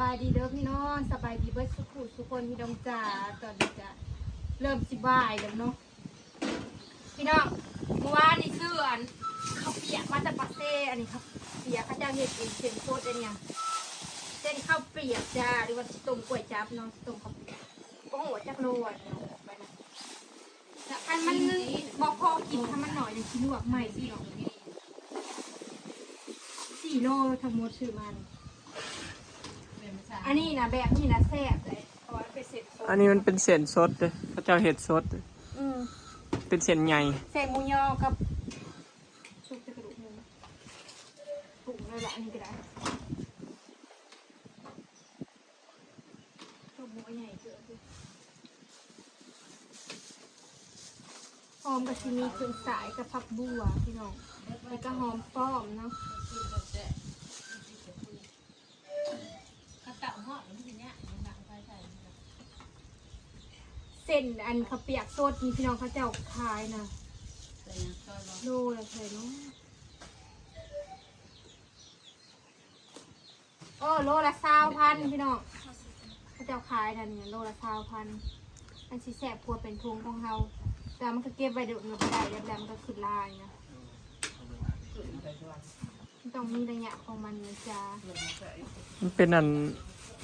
บายดีเด้อพี่น้องสบายดีเบิร์ดสุขุทุกคนพี่น้องจ๋าตอนนี้จะเริ่มสิบ่ายแล้วเนาะพี่น้องเมื่อวานนี่ซื้ออันข้าวเปียกมาจากปาเซ่อันนี้ครับเปียกข้าวเจ้าเห็ดเองเส้นโคตรอันเนี่ยเส้นข้าวเปียกจ้าหรือว่าต้มกล้วยจับเนาะต้มข้าวเปียกโอ้โหจักโลอะเนาะไปนะแต่อันมันบอกพอกินถ้ามันหน่อยยังชิ้นลวกใหม่พี่น้องสี่โลทั้งหมดซื้อมาเนี่ย อันนี้นะแบบนี้นะแซ่บเลยเพราะว่าเป็นเศษโซอันนี้มันเป็นเส้นสดเลยพระเจ้าเห็ดสดเด้ออืมเป็นเส้นใหญ่เศษหมูยอกับซุปจะกระดูกหมูปรุงเลยละอันนี้ก็ได้ซุปหมูใหญ่เกินดิหอมกับที่มีเครื่องสายกับผักบัวพี่น้องแล้วก็หอมป้อมเนาะ ส้นอันข้าวเปียกโซดมีพี่น้องเขาเจ้าขายนะโลละเท่าเนาะโอ้โลละสาวพันพี่น้องเขาเจ้าขายนั่นเนี่ยโลละสาวพันอันสีแสบพัวเป็นทุงของเฮาแต่มันก็เก็บไว้เดี๋ยวมันก็ได้แล้วแล้วมันก็ขึ้นลายนะมันต้องมีระยะของมันนะจ๊ะมันเป็นอัน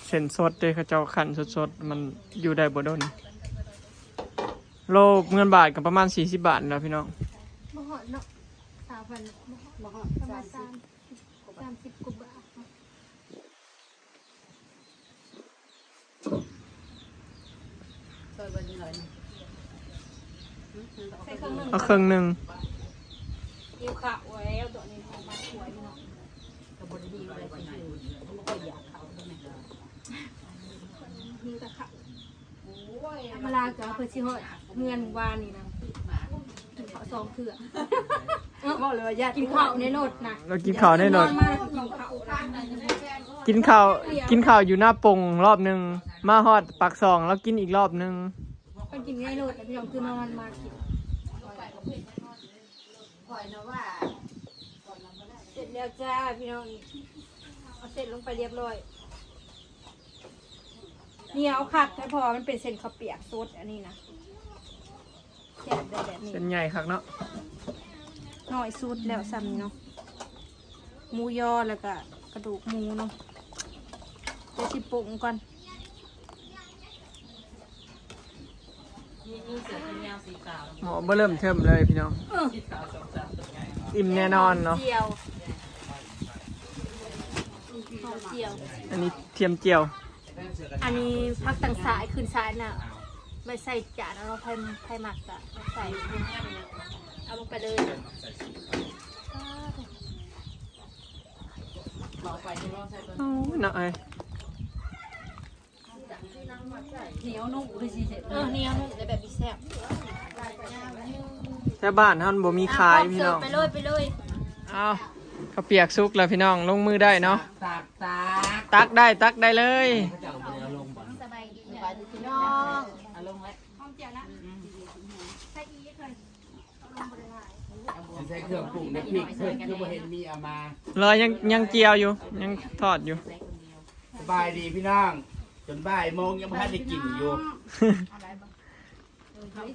เส้นสดเลยเขาเจ้าขันสดๆมันอยู่ได้บ่โดน โลเงินบาทกับประมาณ 40 บาทแล้วพี่น้อง บ่หอดเนาะสาวพันบ่หอดประมาณสามสามสิบกว่าบาทเนาะซอยวันนี้หน่อยหนึงใส่เครื่องนึ่งเอาเครื่องหนึงเดียวค่ะไว้เอาตัวนี้ออกมาสวยเนาะกับบริดีอะไรที่อยู่เขาไม่ค่อยอยากเขาใช่ไหมนี่ก็ค่ะธรรมดาก็เพื่อชิฮอด เงินวานนี่นะกินข้าวสองเถื่อบอกเลยว่าญาติกินข้าวในรถนะเรากินข้าวแน่นอนมากกินข้าวกินข้าวกินข้าวอยู่หน้าปงรอบหนึงมาฮอดปากซองแล้วกินอีกรอบหนึงก็กินในรถแต่พี่น้องคือนอนมากินคอยนะว่าเสร็จแล้วจ้าพี่น้องเอาเสร็จลงไปเรียบร้อยเนี่ยเอาขัดให้พอมันเป็นเส้นข้าวเปียกซดอันนี้นะ แซ่บได้แบบนี้เส้นใหญ่คักเนาะน้อยสุดแล้วซ้ำนี่เนาะหมูยอแล้วก็กระดูกหมูเนาะเดี๋ยวสิปรุงก่อนมีมีเสือเป็นยาวสีขาวหมอบ่เริ่มเทิมเลยพี่น้องอิ่มแน่นอนเนาะเจียวหอมเจียว อันนี้เทียมเจียว อันนี้พักต่างสายคืนสายน่ะ ไม่ใส่จานเอาไผ่ไผ่หมักอะใส่เอาลงไปเลยบอกไปที่ว่าใส่ตัวโอ้ยน่าไอายเหนียวนุ่มคือสีเสร็จเออเนี่ยนุ่มจะแบบบีแซ่บแถวบ้านท่านบ่มีขายพี่น้องไปเลยไปเลยเอาข้าวเปียกซุกแล้วพี่น้องลงมือได้เนาะตากตากตักได้ตักได้เลย จะเอาไปเอาลงบ่ สบายดี ไปที่น้องเอาลงไว้ หอมเจียวนะใส่อีกเลยเอาลงไปเลย ใช้เครื่องปรุงในพริกเพิ่นคือบ่เห็นมีเอามา รอยังยังเจียวอยู่ ยังทอดอยู่ สบายดีพี่น้องจนบ่ายโมงยังไม่ทันได้กินอยู่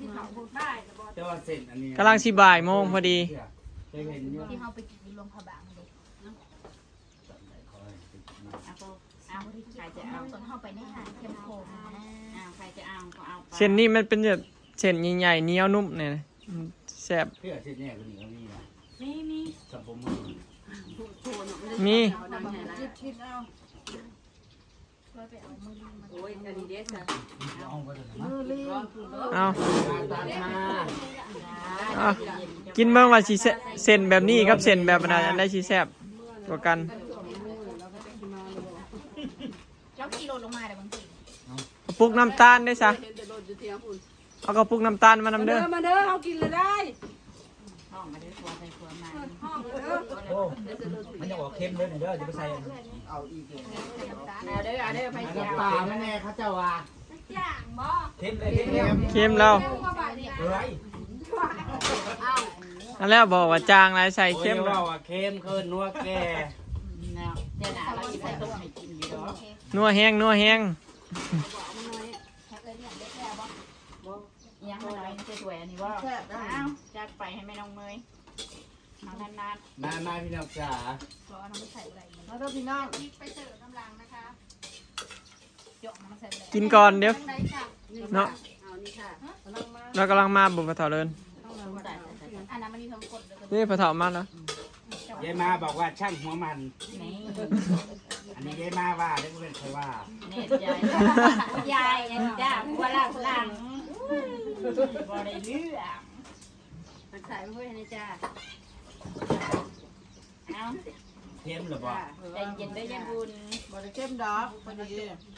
ที่เขาพูดได้แต่บอกแต่ว่าเส้นอันนี้กำลังสิบ่ายโมงพอดี เคยเห็นอยู่ที่เขาไปกินอยู่โรงพยาบาลเลยเอาก็เอาใครจะเอาส่วนเข้าไปในหางเข้มข้นเอาใครจะเอาก็เอาไปเส้นนี้มันเป็นแบบเส้นใหญ่ๆเหนียวนุ่มเนี่ยนะมันแซ่บเพื่อเส้นแน่กว่านี้ก็มีนะมีมีสับปะมือโทนออกมีเอาดังเนี่ยนะคิดเอาร้อยไปเอามือมันโอ้ยอันนี้เด็ดจ้ะเอาไปเลยมือลีร้อนคือร้อนเอาตามมาเอากินเบิ่งว่าสิเซเส้นแบบนี้กับเส้นแบบนั้นอันใดสิแซ่บกว่ากันแล้วกิโลลงมาเดี๋ยวบางทีกระปุกน้ำตาลได้ซะเอากระปุกน้ำตาลมานำเด้อมาเด้อเอากินเลยได้ โอ้มันจะออกเค็มเลยเด้อจะไปใส่เอาอีกเอาเด้อเอาเด้อไปเจียปลาแม่แน่เขาจ้าว่าเค็มเลยเค็มเค็มแล้วว่าบาทเนี่ยเฮ้ยอันแล้วบอกว่าจางหลายใส่เค็มมว่าว่าเค็มเคินนัวแก่นัวแห้งนัวแห้งยังมาหน่อยนี่สวยอันนี้ว่าจัดไปให้แม่น้องเมย์ เอานานมามาพี่น้องจ๋าๆรอน้องไปใส่อะไรอีกแล้วก็พี่น้องพริกไปเสิร์ฟน้ำลังนะคะเจาะน้ำใส่อะไรกินก่อนเดี๋ยว ทั้งใดค่ะเนาะ เอานี่ค่ะเรากำลังมาบุปผาเลินอันนั้นมันมีทองกดเลยนี่ผาเถามาแล้วยายมาบอกว่าช่างหัวมัน นี่อันนี้ยายมาว่าได้เป็นใครว่าเน็ตยายยายอันจ้าหัวหลังหลังบ่ได้เรื่องมันใส่ไม่ค่อยในจ้า เอาเทียมหรือเปล่าใจเย็นได้ยังบุญบริเข้มดอกพอดี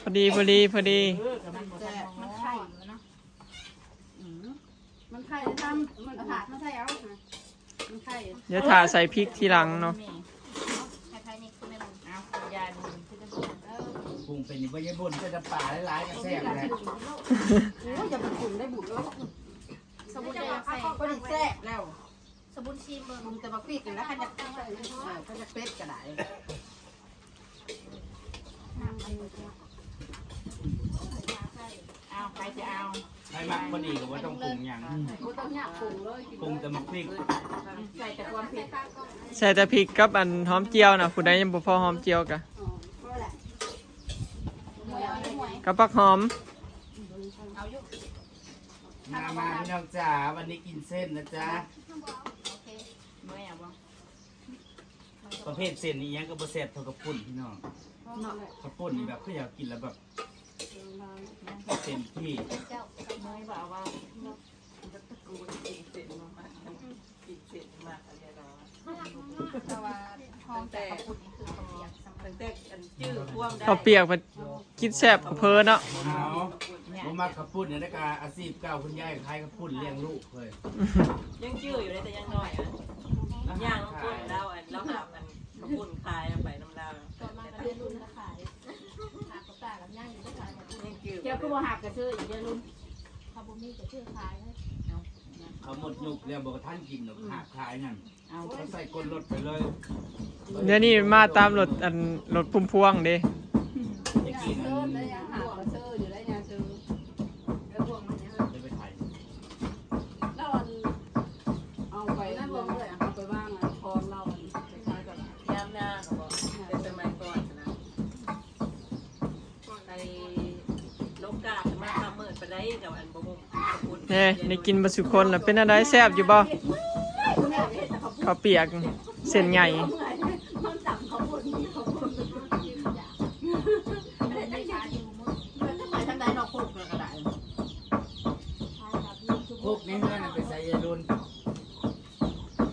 พอดีพอดีพอดีเออกับมันแซ่บมันไข่อยู่เนาะอืมมันไข่ทำมันถาดมันใส่เอามันไข่เดี๋ยวถ่าใส่พริกทีหลังเนาะไข่นี่คือไม่รู้เอายายบุญคือจะบุญเออปรุงเป็นบ่ยายบุญก็จะป่าหลายๆก็แซ่บแหละโอ้ยอย่าไปขุ่นได้บุกแล้วสมุนไพรใส่ก็ดีแซ่บแล้ว สมุนชีเบอร์มึงจะมาปีกกันแล้วเขาจะเขาจะเป็ดก็ได้เอาใครจะเอาให้มักพอดีกับว่าต้องปรุงอย่างกูต้องหยาบปรุงเลยปรุงแต่มักพริกใส่แต่ความเผ็ดใส่แต่พริกกับอันหอมเจียวนะผู้ใดยังบ่พอหอมเจียวกะกับปักหอมเอามามาพี่น้องจ๋าวันนี้กินเส้นนะจ๊ะ เคเมื่อยเอาบ่ประเภทเส้นนี้ยังก็บ่แซ่บเท่ากับปุ่นพี่น้องเนาะข้าวปุ่นนี่แบบก็อยากกินแล้วแบบเต็มที่เจ้าเมื่อยบ่เอาว่าแต่ว่าทองแต่กระปุกนี่คือเขาเปียกสำคัญตั้งแต่อันจื้อท่วมได้ข้าวเปียกมันกินแซ่บกว่าเพอเนาะเอาผมมาข้าวปุ่นเนี่ยนะกาอาชีพเก่าคุณยายขายข้าวปุ่นเลี้ยงลูกเลยยังจื้ออยู่เลยแต่ยังน้อยอะ ย่างน้ำปุ่นเราอันเราหามันน้ำปุ่นคายไปน้ำเราก่อนมาก็เรียนรุ่นก็ขายหากระต่ายกับย่างอยู่ก็ขายหมดยังจื้อเจ้าก็บ่หักกระซื้ออีกเด้อลุงคาร์บอมี่กับชื่อขายให้เขาหมดยุกแล้วบอกว่าท่านกินหรอกหาขายนั่นเอาเขาใส่ก้นรถไปเลยเดี๋ยวนี้มาตามรถอันรถพุ่มพวงเด้จะกินเติมแล้วยังหาก็เซอร์อยู่แล้วยังซื้อ นเน่ได้กินบะสุคนแล้วเป็นอะไรแซ่บอยู่บ่ข้าวเปียกเส้นใหญ่มันจับเขาบนนี่เขาบนไงใดนอกนี้คือพวกนี้เงื่อนไปใส่ยาดุน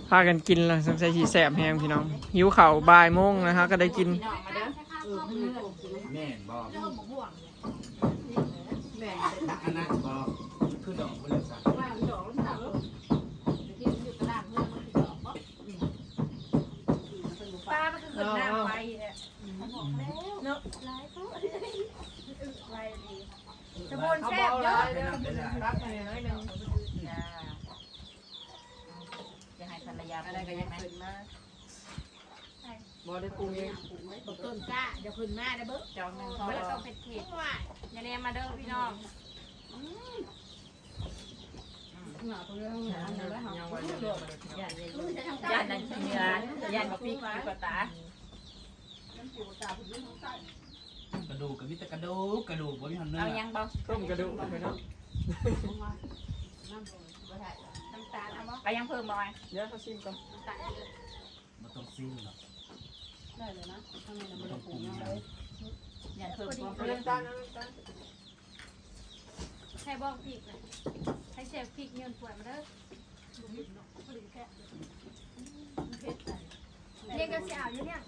พากันกินแล้วสงสัยสิแซ่บแฮงพี่น้อง หิวเข้าบ่ายโมงนะฮะก็ได้กิน พี่น้องมาเด้อ เออมันมีคุกอยู่นะ แม่นบอก เริ่มห่วงเลย แม่ง นักอันนั้นบอกคือดอกบริษัท ว่ามันดอกมันดอก ที่มันอยู่ตลาดเมืองมันคือดอกป้ามันก็ขึ้นหน้าไปเนี่ยบอกแล้วเนาะลายเขาไรดีจะบนแซ่บเยอะรับไปน้อยนึงจ้าจะให้ภรรยาอะไรก็ยังไหมขึ้นมาบ่ได้ปรุงเองต้นจ้าเดี๋ยวขึ้นมาได้เบิ้งจองหนึ่งพอไม่ต้องเป็นเผ็ดอย่าเรียนมาเด้อพี่น้องหน้าตรงนี้ห้องน้ำแล้วห้องย่านย่านนั่นขี้เนื้อย่านมาปีกปีกตา กระดูกกับมิตรกระดูกกระดูกบ่มีหันเนื้เอาอยังบ่ต้มกระดูกไปเนาะน้ำตาลเอาบ่เอายังเพิ่มบ่อยเดี๋ยวเขาชิมก่อนน้ำตาลเยอะมันต้องซิ่งหรอกได้เลยนะข้างในมัมันนต้ต้อองงปปรุรุงงอย่างย่านเพิ่มความเรียนตาลน้ำตาลให้บอกพริกเลยให้เชฟพริกเงินป่วยมาเด้อเรียกกันสิอ่าวอยู่เนี่ย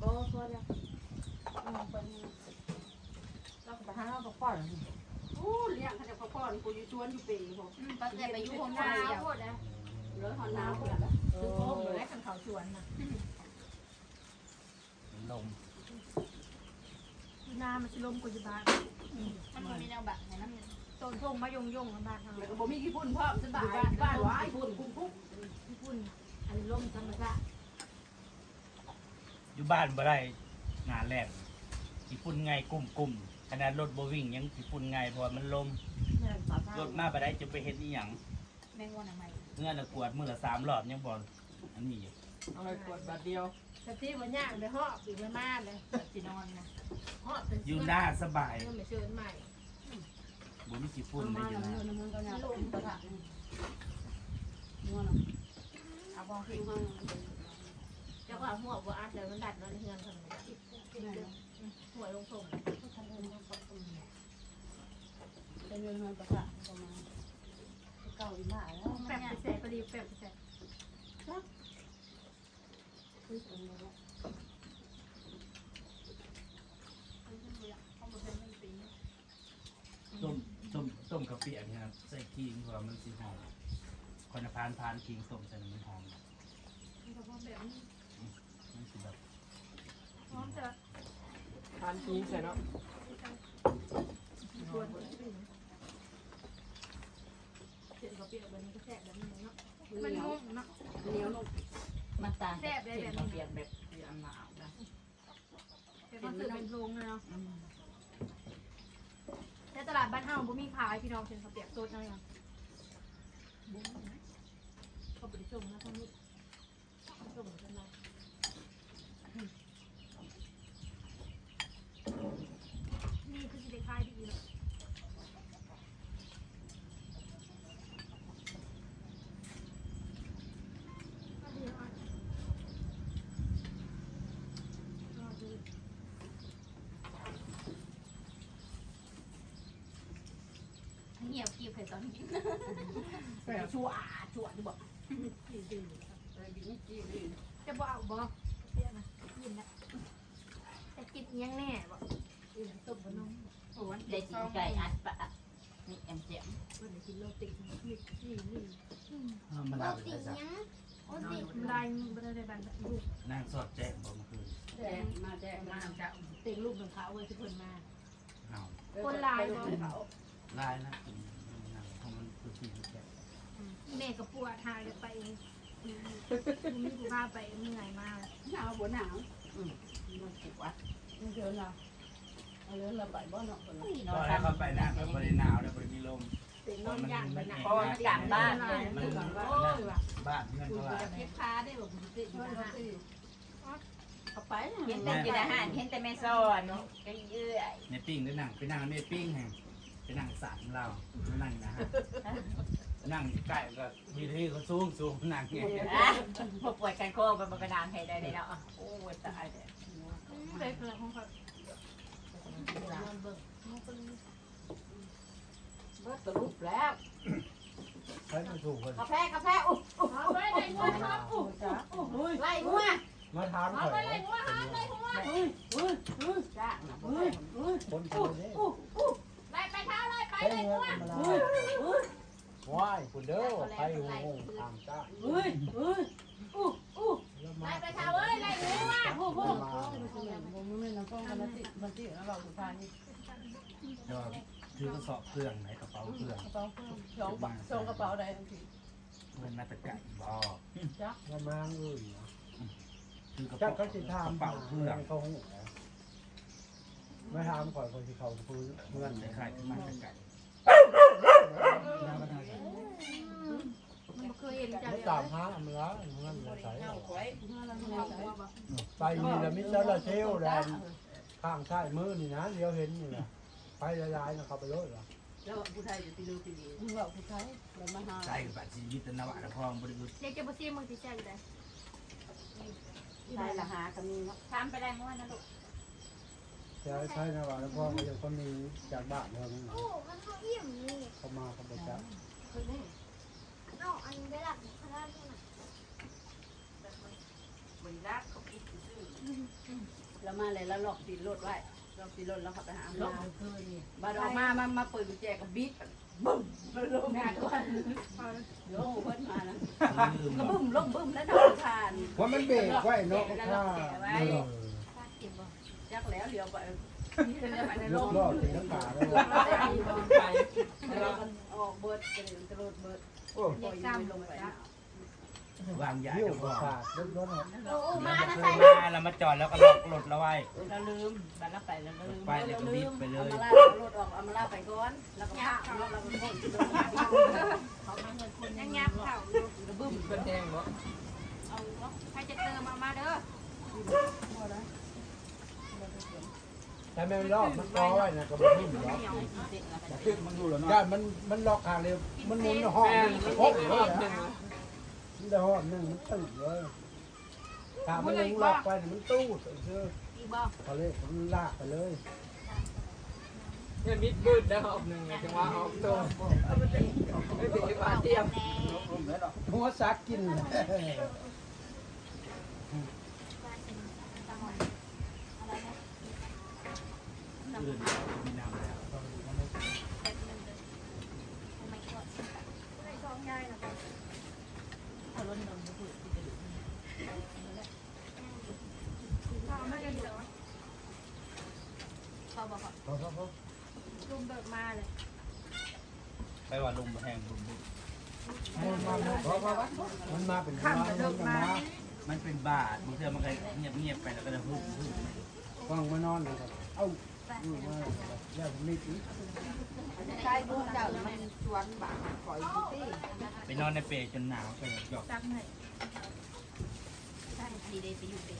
บ่พอแล้วเราไปหาเราป้อนโอ้เลี้ยงเขาจะป้อนกูอยู่ชวนอยู่ปีผมปัจจัยไปอยู่ห้องน้ำโคตรนะเหลือหอนน้ำคนละคือโค้งอยู่แล้วขันเขาชวนนะลมน้ำมันจะลมกุญบามันมีแนวแบบไหนนั่นต้นทงมายงยงลำบากทางแล้วก็บ่มีขี้พุ่นเพิ่มสบายบ้านว้ายพุ่นคุ้มคุกญี่ปุ่นอันลมธรรมชาติ อยู่บ้านบ่ได้งานแรกขี้ฝุ่นไงกลุ่มๆขนาดรถบ่วิ่งยังขี้ฝุ่นไงเพราะว่ามันลมรถมาบ่ได้จะไปเฮ็ดอีหยังแมงวันอะไรเงื่อนละกวดมื้อละสามรอบยังบ่อันนี้อยู่เอาไปกดบาทเดียวแต่ที่มันยากเลยหอบอยู่ไม่มากเลยจีนอนนะหอบเป็นอยู่หน้าสบายเพื่อนมาเชิญใหม่บ่มีขี้ฝุ่นมาเลยอยู่แล้วนะมันก็ยากกระถางนัวเอาบองผิด เจ้าก็หัวบัวอัดเลยมันดัดนอนเฮือนคนหัวลงส่งเป็นเงินกระถางประมาณเก้าอีกหมาแล้วแปบไปแสพอดีแปบไปแสบต้มต้มต้มกะปิเนี่ยครับใส่ขิงเพราะว่ามันสิหอมคนพานพานขิงต้มใส่น้ำมันหอมมันสิ แบบพร้อมจะทานกินใส่เนาะชวนเสร็จก็เปลี่ยนแบบนี้ก็แสบแบบนี้เนาะมันงงเนาะเหนียวลงมันต่างแสบได้แบบมันนี้เปลี่ยนแบบเปียนหนาวนะเป็นคอนเสิร์ตเป็นโรงเนาะแต่ตลาดบ้านเฮาบ่มีขายพี่น้องเป็นข้าวเปียกสดเนาะยังเขาบริส่งนะทั้งนี้ส่งกันมานี่คือสิได้ขายดีเนาะ เหี่ยวกีบเคยตอนนี้ชัวชัวดีบอกจะบ่เอาบ่เปียกนะกินนะจะกินอิหยังแน่บ่กินต้มบะนมได้จีไก่อัดปะนี่แอมเจียมมันกินโรตีนี่นี่นี่เออมันเอาไปใส่โอ้ติลายบ่ได้บันลูกนางสอดแจ้งบ่เมื่อคืนแจ้งมาแจ้งมามาจะเต็งลูกของเขาเว้ยทุกคนมาเอาคนลายบ่ลายนะอืมนาง ของมันคือที่แจ้งแม่กับปวดทายไปเองมีผู้พาไปเมื่อยมากหนาวบนหนาวมันปวดมันเดินเราเอาเดินเราไปบ่เนาะคนนตออนนแรกเขาไปหน้าแบบบริหนาวแล้วบริมีลมเต็งนอนย่างไปหนักพอมันกลับบ้านเลยมันโอ้ยว่ะบ้านที่นั่นก็ลายเก็บพาได้บอกคุณติอยู่นะฮะเอาไปเห็นแต่กินอาหารเห็นแต่แม่ซ้อนก็เยื่อในปิ้งได้นั่งไปนั่งในปิ้งแห่ง ไปนั่งสารเรานั่งนะฮะนั่งใกล้ก็มีที่เขาสูงสูงนั่งเงี้ยพอปวดกันโคกมันเป็นนางให้ได้เลยเนาะโอ้ยตายเลยเลยเกลือของเขาเบิดตลุบแล้วใช้มันถูกคนกาแฟกาแฟอุ๊เอาไว้ในหัวครับโอ้จ้าไล่งัวมาทานข่อยเฮ้ยเฮ้ยเฮ้ยจ้าเฮ้ยเฮ้ยคนเดียวนี่ไล่ ไปเล่ไปใช้เงินมาลาว้ายคุณเด้อไปหงงตามจ้าเฮ้ยเฮ้ยอู้อู้แล้วมาไล่ไปเท้าเอ้ยไล่หัวโอ้โหผมไม่น้ำต้องกันติมันติแล้วเราสุดท้ายนี่เดี๋ยวคือกระสอบเครื่องไหนกระเป๋าเครื่องกระเป๋าเครื่องสองกระเป๋าใดทั้งทีเงินมาตะไก่บอแล้วมาอื่นคือกระเป๋าก็จะกทำระเป๋าเครื่องเขาหูไม่ทำก่อนคนที่เขาพื้นเพื่อนคล้ายๆที่มาตะไก่ มันเคยเห็นจ้ะไม่เลยตามหาอำลาเพื่อนใส่เอาไปมีแล้วมิเตอร์เทลแดนข้างใต้มือนี่นะเดียวเห็นนี่นะไปละลายนะเขาไปเลยเหรอแล้วผู้ไทยจะไปดูทีวีเราผู้ไทยเรามาหาใช่แบบชีวิตนวะพร้อมบริบูรณ์เด็กจะบ่ซีมึงสิแซ่อยู่ได้ละหากันนี่เนาะทำไปได้งัวนะลูก แต่ใช่นะว่าแล้วพ่อเขายังคนมีจากบ้านเท่านั้นโอ้ มันเขาอิ่มนี่เขามาเขาบอกจะเนาะอันนี้ได้หลักขนาดนี้นะบริรักเขาคิดซื่อแล้วมาเลยแล้วหลอกติดรถไว้หลอกติดรถแล้วเขาไปหาลลงงคืนนี่บัดออกมามามาเปิดกุญแจกับบิ๊กบึ้มมาลงงานก่อนลงเพิ่นมานะก็บึ้มลงบึ้มแล้วนอนทานว่ามันเบรกไว้เนาะถ้า จักแล้วเดี๋ยวไปไปในลโลกรอบตีลังกาได้ออกเบิดเด็นกระโดเบิดโอ้ปล่อยลงไปวางยาเจ้าปขระองสาทรถรถโอ้มาเรานะเคใส่มาเรามาจอดแล้วก็ล็อกรถเราไว้เราลืมบัตรเราไปแล้วเราลืมไปเลยก็บิดไปเลยเอามาลาเอารถออกเอามาลาไปก่อนแล้วก็พาเราเราก็พ่นที่ตรงเขาเงินคนยังยับเข่าอยู่ระบึ้มเป็นแหงบ่เอาเนาใครจะเติมมามาเด้อ แต่แม่มันลอกมันก้อไว้นะก็บ่หิ้มหรอกตึกมันอยู่แล้วเนาะย่านมันมันล็อกทางเร็วมันหมุนห้องหนึงมันพกเลยนะมันได้ห้องหนึงมันตื่นเลยถ้ามันยังล็อกไปนี่มันตู้เชื่ออีกบ่เขาเลยมันลากไปเลยเนี่ยมิดบืดได้ออกหนึ่งเลยจังหวะออกตัวไม่เป็นว่าเทียมหัวซักกิน อื่นมีน้ำแล้วเอารถนมไปพูดที่จะดูเอามาเดี๋ยวเดี๋ยวเขาบอกว่าเขาเขาเขาลุมเบิกมาเลยไปว่าลมแห้งลมบุกมันมาเพราะว่ามันมาเป็นมามันมา มันเป็นบาดบางทีมันก็เงียบเงียบไปแล้วก็จะฮึ่มฮึ่มวางมานอนนะครับ เอ้า ลูกล้วผมนี่อีกใช่บุ้งเจ้ามันชวนบาทปล่อยอยู่ที่ไปนอนในเปรย์จนหนาวไปหยอกจักหน่ใช่ดีเลยไปอยู่เป็น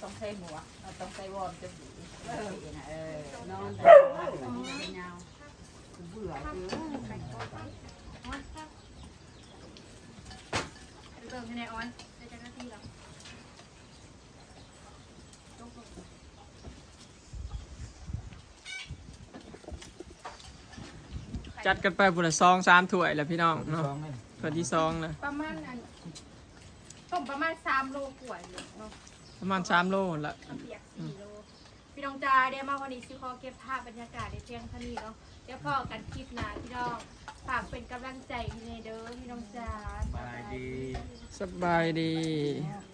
ต้องใส่หมวกเราต้องใส่วอร์มจะดีเออเออนอนแต่เป็นยาวเบื่อคือออนครับเติมคะแนนออนได้จักนาทีแล้ว จัดกันไปบุญละซองสามถ้วยแล้วพี่น้องเนาะสองเลยถ้วยที่สองนะประมาณอันต้มประมาณสามโลกว่าอยู่เนาะประมาณสามโลละข้าวเปียกสี่โล พี่น้องจ้าเดี๋ยวมาวันนี้ซิคอเก็บภาพบรรยากาศในเพียงเท่านี้เนาะเดี๋ยวพอกันคลิปหน้าพี่น้องฝากเป็นกำลังใจให้ในเด้อพี่น้องจ้าบายดี สบายดีเ